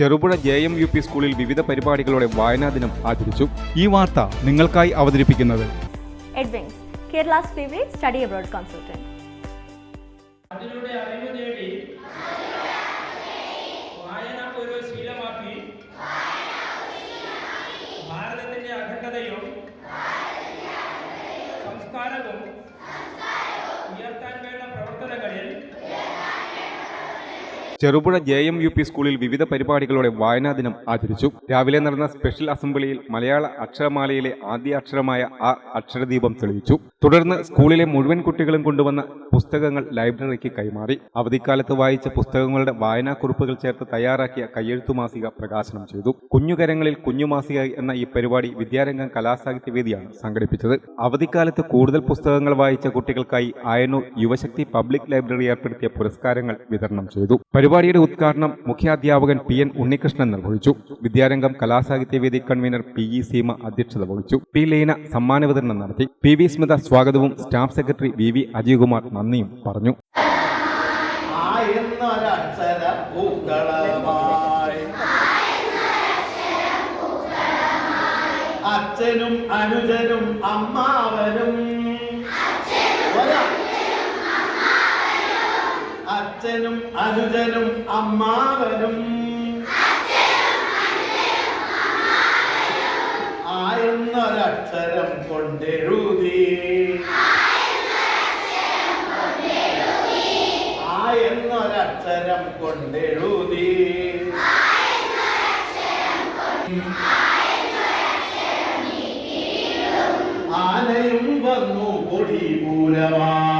Cherupuzha J M U P സ്കൂളിൽ വിവിധ പരിപാടികളോടെ വായനാ ദിനം ആചരിച്ചു ഈ വാർത്ത നിങ്ങൾക്കായി അവതരിപ്പിക്കുന്നത് Edwings, Kerala's favorite study abroad consultant. അതിലൂടെ അറിവ് നേടി വായന ഒരു ശീലമാക്കി ഭാരതത്തിന്റെ അഖണ്ഡതയും സംസ്കാരവും Cherupuzha J M U P സ്കൂളിൽ വിവിധ പരിപാടികളോടെ വായനാ ദിനം ആചരിച്ചു. രാവിലെ നടന്ന സ്പെഷ്യൽ അസംബ്ലിയിൽ മലയാള അക്ഷരമാലയിലെ ആദ്യ അക്ഷരമായ ആ അക്ഷരദീപം തെളിയിച്ചു. തുടർന്ന് സ്കൂളിലെ മുഴുവൻ കുട്ടികളും കൊണ്ടുവന്ന പുസ്തകങ്ങൾ ലൈബ്രറിക്ക് കൈമാറി. അവധിക്കാലത്ത് വായിച്ച പുസ്തകങ്ങളുടെ വായനാക്കുറിപ്പുകൾ ചേർത്ത് തയ്യാറാക്കിയ കയ്യെഴുത്തു മാസിക പ്രകാശനം ചെയ്തു. കുഞ്ഞുകരങ്ങളിൽ കുഞ്ഞുമാസിക എന്ന ഈ പരിപാടി വിദ്യാരംഗം കലാസാഹിത്യവേദിയാണ് സംഘടിപ്പിച്ചത്. അവധിക്കാലത്ത് കൂടുതൽ പുസ്തകങ്ങൾ വായിച്ച കുട്ടികൾക്കായി ആയനൂർ യുവശക്തി പബ്ലിക് ലൈബ്രറി ഏർപ്പെടുത്തിയ പുരസ്കാരങ്ങൾ വിതരണം ചെയ്തു. പരിപാടിയുടെ ഉദ്ഘാടനം മുഖ്യാധ്യാപകൻ പി എൻ ഉണ്ണികൃഷ്ണൻ നിർവഹിച്ചു. Vidyarangam Kalasahithyavedi convener P E Seema അധ്യക്ഷത വഹിച്ചു. പി ലീന സമ്മാന വിതരണം നടത്തി. പി വി സ്മിത സ്വാഗതവും staff secretary V V Ajaykumar നന്ദിയും പറഞ്ഞു. അച്ഛനും അനുജനും അമ്മാവനും ഒരാ- അച്ഛനും അനുജനും അമ്മാവനും. ആയെന്നൊരക്ഷരം കൊണ്ടെഴുതി. ആയെന്നൊരക്ഷരം കൊണ്ടെഴുതി. ആനയും വന്നു കൊടി പൊടിപൂര